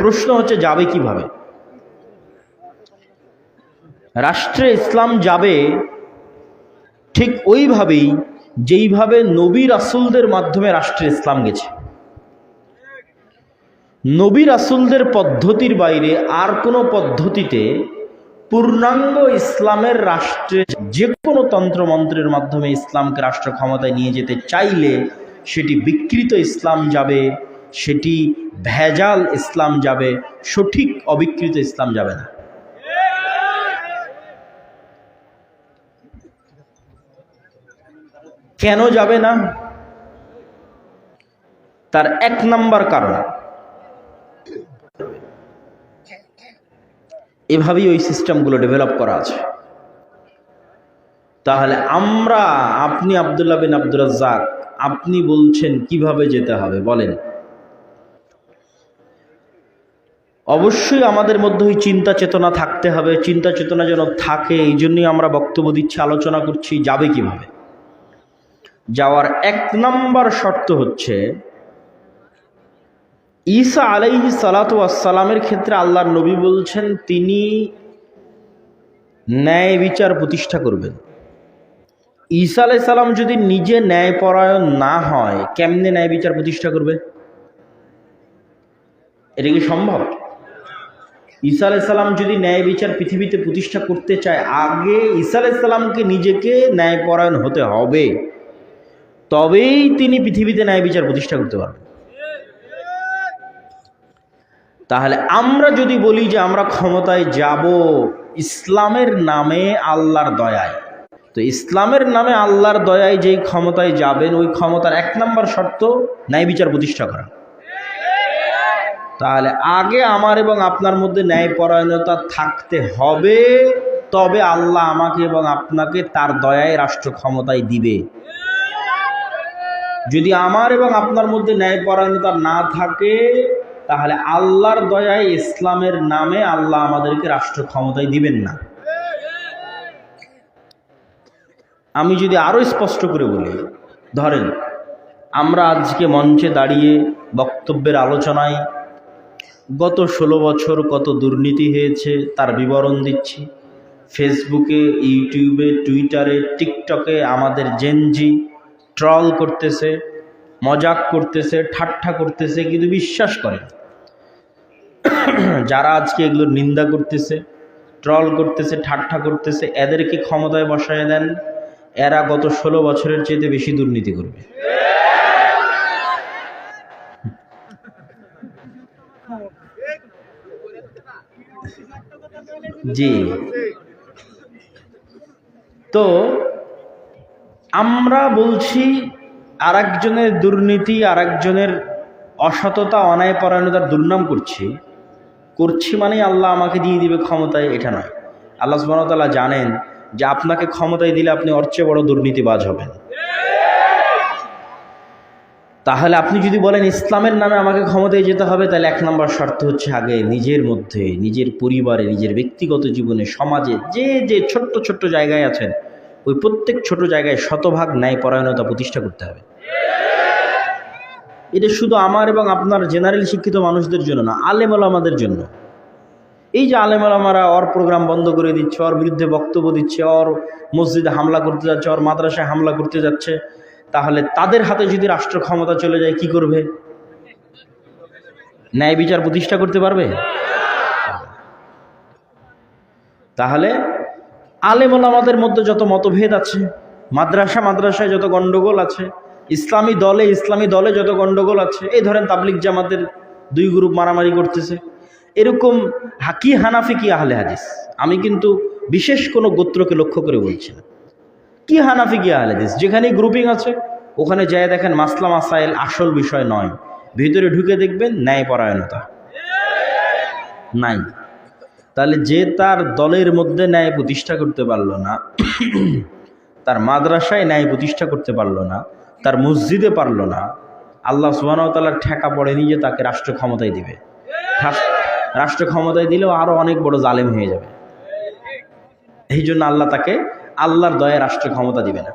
প্রশ্ন হচ্ছে, যাবে কীভাবে? রাষ্ট্রে ইসলাম যাবে ঠিক ওইভাবেই যেইভাবে নবী রাসুলদের মাধ্যমে রাষ্ট্রে ইসলাম গেছে। নবী রাসুলদের পদ্ধতির বাইরে আর কোনো পদ্ধতিতে পূর্ণাঙ্গ ইসলামের রাষ্ট্রে যে কোনো তন্ত্রমন্ত্রের মাধ্যমে ইসলামকে রাষ্ট্র ক্ষমতায় নিয়ে যেতে চাইলে সেটি বিকৃত ইসলাম যাবে সেটি ভেজাল ইসলাম যাবে, সঠিক অবিকৃত ইসলাম যাবে না। কেন যাবে না? তার এক নাম্বার কারণ। এভাবেই ওই সিস্টেমগুলো ডেভেলপ করা আছে। তাহলে আমরা, আপনি আবদুল্লাহ বিন আব্দুল আপনি বলছেন কীভাবে যেতে হবে? বলেন। অবশ্যই আমাদের মধ্যে ওই চিন্তা চেতনা থাকতে হবে। চিন্তা চেতনা যেন থাকে, এই জন্যই আমরা বক্তব্য দিচ্ছি, আলোচনা করছি, যাবে কীভাবে? যাওয়ার এক নম্বর শর্ত হচ্ছে, ঈসা আলাইহি সালাতু আসসালামের ক্ষেত্রে আল্লাহর নবী বলছেন, তিনি ন্যায় বিচার প্রতিষ্ঠা করবেন। ঈসা আলাই সালাম যদি নিজে ন্যায়পরায়ণ না হয়, কেমনে ন্যায় বিচার প্রতিষ্ঠা করবে? এটা কি সম্ভব? ঈসা আলাই সালাম যদি ন্যায় বিচার পৃথিবীতে প্রতিষ্ঠা করতে চায়, আগে ঈসা আলাই সালামকে নিজেকে ন্যায়পরায়ণ হতে হবে। তবেই তিনি পৃথিবীতে ন্যায় বিচার প্রতিষ্ঠা করতে পারবেন। তাহলে আমরা যদি বলি যে আমরা ক্ষমতায় যাব, ইসলামের নামে আল্লাহর দয়ায়। তো ইসলামের নামে আল্লাহর দয়ায় যেই ক্ষমতায় যাবেন, ওই ক্ষমতার এক নম্বর শর্ত ন্যায় বিচার প্রতিষ্ঠা করা। তাহলে আগে আমার এবং আপনার মধ্যে ন্যায়পরায়ণতা থাকতে হবে, তবে আল্লাহ আমাকে এবং আপনাকে তার দয়ায় রাষ্ট্র ক্ষমতায় দিবে। যদি আমার এবং আপনার মধ্যে ন্যায়পরায়ণতা না থাকে, তাহলে আল্লাহর দয়ায় ইসলামের নামে আল্লাহ আমাদেরকে রাষ্ট্র ক্ষমতায় দিবেন না। আমি যদি আরও স্পষ্ট করে বলি, ধরেন, আমরা আজকে মঞ্চে দাঁড়িয়ে বক্তব্যের আলোচনায় গত ষোলো বছর কত দুর্নীতি হয়েছে তার বিবরণ দিচ্ছি। ফেসবুকে, ইউটিউবে, টুইটারে, টিকটকে আমাদের জেনজি ট্রল করতেছে, মজাক করতেছে, ঠাট্টা করতেছে, কিন্তু বিশ্বাস করে যারা আজকে এগুলোর নিন্দা করতেছে, ট্রল করতেছে, ঠাট্টা করতেছে, এদেরকে ক্ষমতায় বসায় দেন, এরা গত ষোলো বছরের চেয়ে বেশি দুর্নীতি করবে। জি। তো আমরা বলছি আর একজনের দুর্নীতি আর একজনের অসততা, অন্যায়পরায়ণতার দুর্নাম করছি। করছি মানে আল্লাহ আমাকে দিয়ে দিবে ক্ষমতায়, এটা নয়। আল্লাহ সুবাহতাল্লাহ জানেন যে আপনাকে ক্ষমতায় দিলে আপনি ওর চেয়ে বড় দুর্নীতিবাজ হবেন। তাহলে আপনি যদি বলেন ইসলামের নামে আমাকে ক্ষমতায় যেতে হবে, তাহলে এক নম্বর শর্ত হচ্ছে আগে নিজের মধ্যে, নিজের পরিবারে, নিজের ব্যক্তিগত জীবনে, সমাজে যে যে ছোট্ট ছোট্ট জায়গায় আছেন, ওই প্রত্যেক ছোট জায়গায় শতভাগ ন্যায়পরায়ণতা প্রতিষ্ঠা করতে হবে। এটা শুধু আমার এবং আপনার জেনারেল শিক্ষিত মানুষদের জন্য না আলেমল আমাদের জন্য। এই যে আলেমল আমারা ওর প্রোগ্রাম বন্ধ করে দিচ্ছে, ওর বিরুদ্ধে বক্তব্য দিচ্ছে, ওর মসজিদে হামলা করতে যাচ্ছে, ওর মাদ্রাসায় হামলা করতে যাচ্ছে তাহলে তাদের হাতে যদি রাষ্ট্র ক্ষমতা চলে যায়, কি করবে? ন্যায় বিচার প্রতিষ্ঠা করতে পারবে? তাহলে আলেমল আমাদের মধ্যে যত মতভেদ আছে, মাদ্রাসা মাদ্রাসায় যত গণ্ডগোল আছে, ইসলামী দলে ইসলামী দলে যত গণ্ডগোল আছে, এই ধরেন তাবলিক জামাতের দুই গ্রুপ মারামারি করতেছে, এরকম হাকি হানাফি কি আহলে হাদিস? আমি কিন্তু বিশেষ কোনো গোত্রকে লক্ষ্য করে বলছি না। কি হানাফি কি আহলে হাদিস? যেখানে গ্রুপিং আছে, ওখানে যায় দেখেন মাসলা মাসাইল আসল বিষয় নয়। ভিতরে ঢুকে দেখবেন ন্যায়পরায়ণতা। নাই। তাহলে যে তার দলের মধ্যে ন্যায় প্রতিষ্ঠা করতে পারল না, তার মাদ্রাসায় ন্যায় প্রতিষ্ঠা করতে পারল না, তার মসজিদে পারল না, আল্লাহ সুবাহতালার ঠেকা পড়েনি যে তাকে রাষ্ট্র ক্ষমতায় দিবে। রাষ্ট্র ক্ষমতায় দিলেও আরও অনেক বড় জালেম হয়ে যাবে। এই জন্য আল্লাহ তাকে আল্লাহর দয়া রাষ্ট্র ক্ষমতা দিবে না।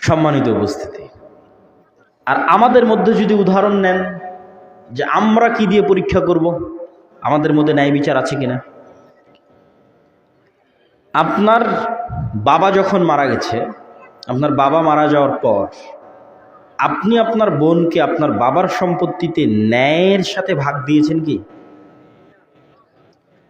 সম্মানিত উপস্থিতি, আর আমাদের মধ্যে যদি উদাহরণ নেন যে আমরা কি দিয়ে পরীক্ষা করব, আমাদের মধ্যে ন্যায় বিচার আছে কিনা? আপনার বাবা যখন মারা গেছে, আপনার বাবা মারা যাওয়ার পর আপনি আপনার বোনকে আপনার বাবার সম্পত্তিতে ন্যায়ের সাথে ভাগ দিয়েছেন কি?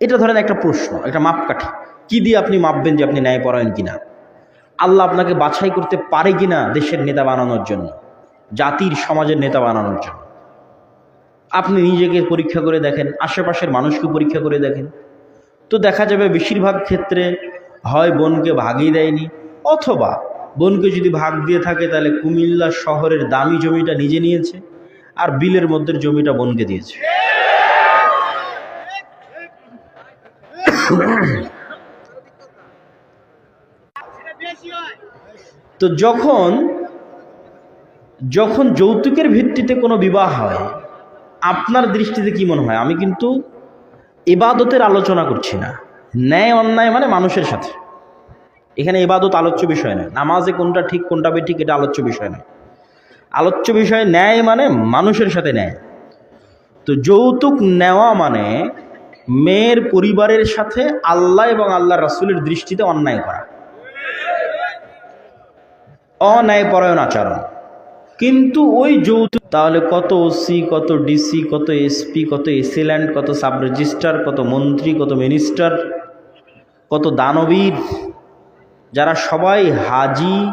এটা ধরেন একটা প্রশ্ন, একটা মাপকাঠি। কি দিয়ে আপনি মাপবেন যে আপনি ন্যায় পরায়ণ কিনা? আল্লাহ আপনাকে বাছাই করতে পারে কিনা দেশের নেতা বানানোর জন্য? জাতির, সমাজের নেতা বানানোর জন্য? আপনি নিজেকে পরীক্ষা করে দেখেন, আশেপাশের মানুষকে পরীক্ষা করে দেখেন। তো দেখা যাবে বেশিরভাগ ক্ষেত্রে হয় বোনকে ভাগই দেয়নি, অথবা বোনকে যদি ভাগ দিয়ে থাকে তাহলে কুমিল্লা শহরের দামি জমিটা নিজে নিয়েছে, আর বিলের মধ্যে জমিটা বোনকে দিয়েছে। তো যখন যখন যৌতুকের ভিত্তিতে কোনো বিবাহ হয়, আপনার দৃষ্টিতে কি মনে হয়? আমি কিন্তু এবাদতের আলোচনা করছি না। ন্যায়, অন্যায় মানে মানুষের সাথে। এখানে এবাদত আলোচ্য বিষয় নয়। নামাজে কোনটা ঠিক, কোনটা বে ঠিক, এটা আলোচ্য বিষয় নয়। আলোচ্য বিষয় ন্যায় মানে মানুষের সাথে ন্যায়। তো যৌতুক নেওয়া মানে মেয়ের পরিবারের সাথে আল্লাহ এবং আল্লাহ রাসুলের দৃষ্টিতে অন্যায় করা। অন্যায়পরায়ণ আচরণ। কিন্তু ওই যৌতুক তাহলে কত ওসি কত ডিসি কত এসপি কত এসিল্যান্ড কত সাব রেজিস্টার কত মন্ত্রী, কত মিনিস্টার কত দানবীর, যারা সবাই হাজি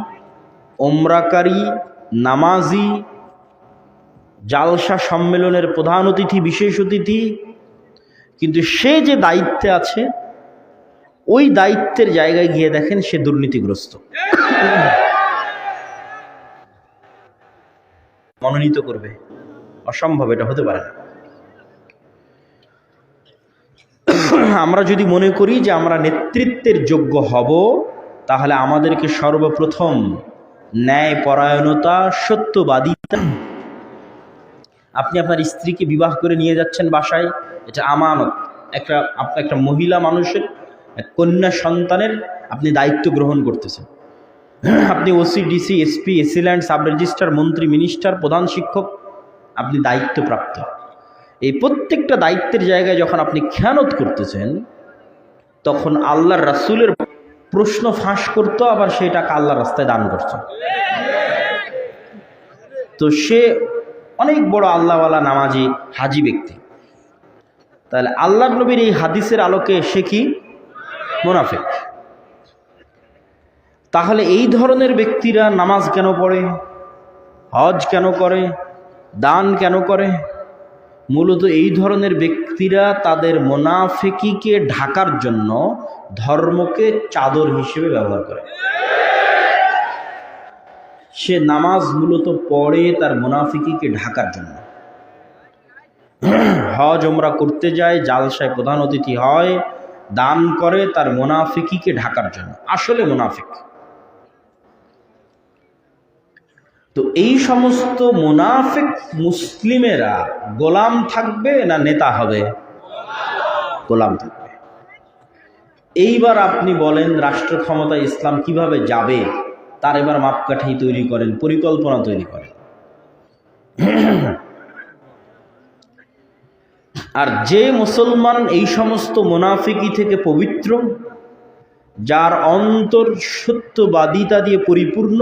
ওমরাকারী নামাজি, জালসা সম্মেলনের প্রধান অতিথি, বিশেষ অতিথি কিন্তু সে যে দায়িত্বে আছে, ওই দায়িত্বের জায়গায় গিয়ে দেখেন সে দুর্নীতিগ্রস্ত। মনোনীত করবে। অসম্ভব, এটা হতে পারে না। আমরা যদি মনে করি যে আমরা নেতৃত্বের যোগ্য হব, তাহলে আমাদেরকে সর্বপ্রথম ন্যায় পরায়ণতা সত্যবাদিতা। আপনি আপনার স্ত্রীকে বিবাহ করে নিয়ে যাচ্ছেন বাসায় এটা আমানত। একটা একটা মহিলা মানুষের, কন্যা সন্তানের আপনি দায়িত্ব গ্রহণ করতেছেন। আপনি OC DC SP AC land sub registrar মন্ত্রী মিনিস্টার প্রধান শিক্ষক, আপনি দায়িত্বপ্রাপ্ত। এই প্রত্যেকটা দায়িত্বের জায়গায় যখন আপনি খেয়ানত করতেছেন, তখন আল্লাহর রাসুলের প্রশ্ন ফাঁস করতো, আবার সেটাকে আল্লাহর রাস্তায় দান করতো তো সে অনেক বড় আল্লাহওয়ালা নামাজি, হাজি ব্যক্তি। তাহলে আল্লাহ নবীর এই হাদিসের আলোকে সে কি? মোনাফেক। তাহলে এই ধরনের ব্যক্তিরা নামাজ কেন পড়ে? হজ কেন করে? দান কেন করে? মূলত এই ধরনের ব্যক্তিরা তাদের মোনাফেকিকে ঢাকার জন্য ধর্মকে চাদর হিসেবে ব্যবহার করে। সে নামাজ মূলত পড়ে তার মোনাফিকিকে ঢাকার জন্য। হজ ওমরা করতে যায়, জালসায় প্রধান অতিথি হয়, দান করে তার মোনাফিকিকে ঢাকার জন্য। আসলে মোনাফিক। তো এই সমস্ত মোনাফিক মুসলিমেরা গোলাম থাকবে না নেতা হবে? গোলাম থাকবে। এইবার আপনি বলেন, রাষ্ট্র ক্ষমতা ইসলাম কীভাবে যাবে? তার এবার মাপকাঠি তৈরি করেন, পরিকল্পনা তৈরি করেন। আর যে মুসলমান এই সমস্ত মুনাফিকি থেকে পবিত্র, যার অন্তর সত্যবাদিতা দিয়ে পরিপূর্ণ,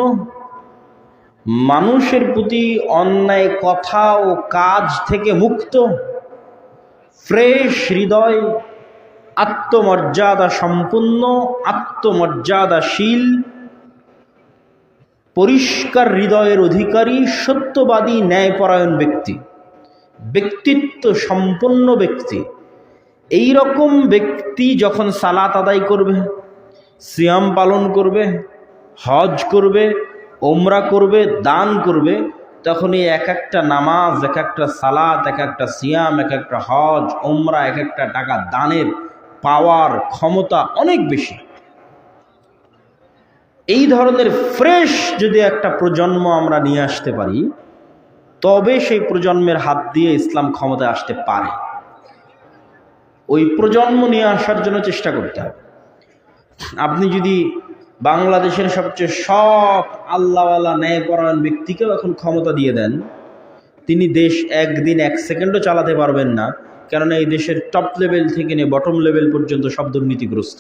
মানুষের প্রতি অন্যায় কথা ও কাজ থেকে মুক্ত, ফ্রেশ হৃদয়, আত্মমর্যাদা সম্পূর্ণ, আত্মমর্যাদাশীল, পরিষ্কার হৃদয়ের অধিকারী, সত্যবাদী, ন্যায়পরায়ণ ব্যক্তি। ব্যক্তিত্ব সম্পন্ন ব্যক্তি। এই রকম ব্যক্তি যখন সালাত আদায় করবে, সিয়াম পালন করবে, হজ করবে ওমরা করবে, দান করবে তখন এই এক একটা নামাজ, এক একটা সালাত, এক একটা সিয়াম, এক একটা হজ ওমরা এক একটা টাকা দানের পাওয়ার ক্ষমতা অনেক বেশি। এই ধরনের ফ্রেশ যদি একটা প্রজন্ম আমরা নিয়ে আসতে পারি তবে সেই প্রজন্মের হাত দিয়ে ইসলাম ক্ষমতায় আসতে পারে। ওই প্রজন্ম নিয়ে আসার জন্য চেষ্টা করতে হবে। আপনি যদি বাংলাদেশের সবচেয়ে সব আল্লাহওয়ালা, ন্যায়পরায়ণ ব্যক্তিকেও এখন ক্ষমতা দিয়ে দেন, তিনি দেশ একদিন এক সেকেন্ডও চালাতে পারবেন না, কেননা এই দেশের টপ লেভেল থেকে নিয়ে বটম লেভেল পর্যন্ত সব দুর্নীতিগ্রস্ত।